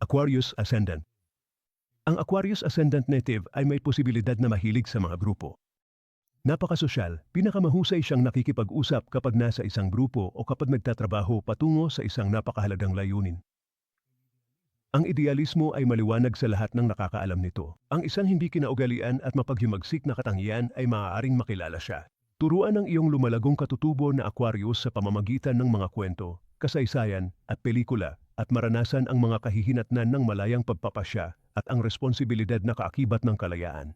Aquarius Ascendant Ang Aquarius Ascendant native ay may posibilidad na mahilig sa mga grupo. Napakasosyal, pinakamahusay siyang nakikipag-usap kapag nasa isang grupo o kapag nagtatrabaho patungo sa isang napakahalagang layunin. Ang idealismo ay maliwanag sa lahat ng nakakaalam nito. Ang isang hindi kinaugalian at mapaghimagsik na katangian ay maaaring makilala siya. Turuan ang iyong lumalagong katutubo na Aquarius sa pamamagitan ng mga kwento, kasaysayan at pelikula at maranasan ang mga kahihinatnan ng malayang pagpapasya at ang responsibilidad na kaakibat ng kalayaan.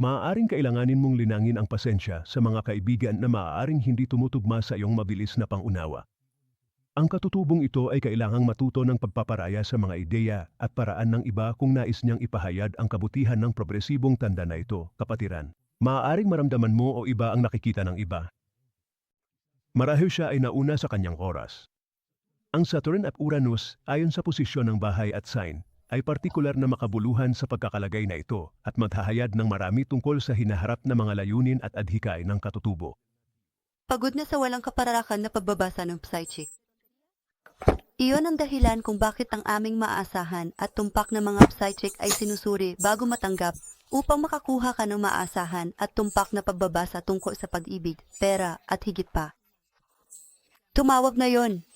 Maaaring kailanganin mong linangin ang pasensya sa mga kaibigan na maaaring hindi tumutugma sa iyong mabilis na pangunawa. Ang katutubong ito ay kailangang matuto ng pagpaparaya sa mga ideya at paraan ng iba kung nais niyang ipahayad ang kabutihan ng progresibong tanda na ito, kapatiran. Maaaring maramdaman mo o iba ang nakikita ng iba. Marahil siya ay nauna sa kanyang oras. Ang Saturn at Uranus, ayon sa posisyon ng bahay at sign, ay partikular na makabuluhan sa pagkakalagay na ito at maghahayad ng marami tungkol sa hinaharap na mga layunin at adhikay ng katutubo. Pagod na sa walang kapararakan na pagbabasa ng psychic. Iyon ang dahilan kung bakit ang aming maasahan at tumpak na mga psychic ay sinusuri bago matanggap upang makakuha ka ng maasahan at tumpak na pagbabasa tungkol sa pag-ibig, pera at higit pa. Tumawag na yon.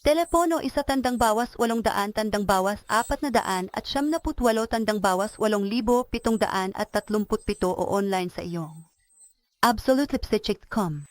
Telepono isa tandang bawas walong daan tandang bawas apat na daan at siyam na putwalo tandang bawas walong libo pitong daan at tatlumput pito o online sa iyong. AbsoluteLipstick.com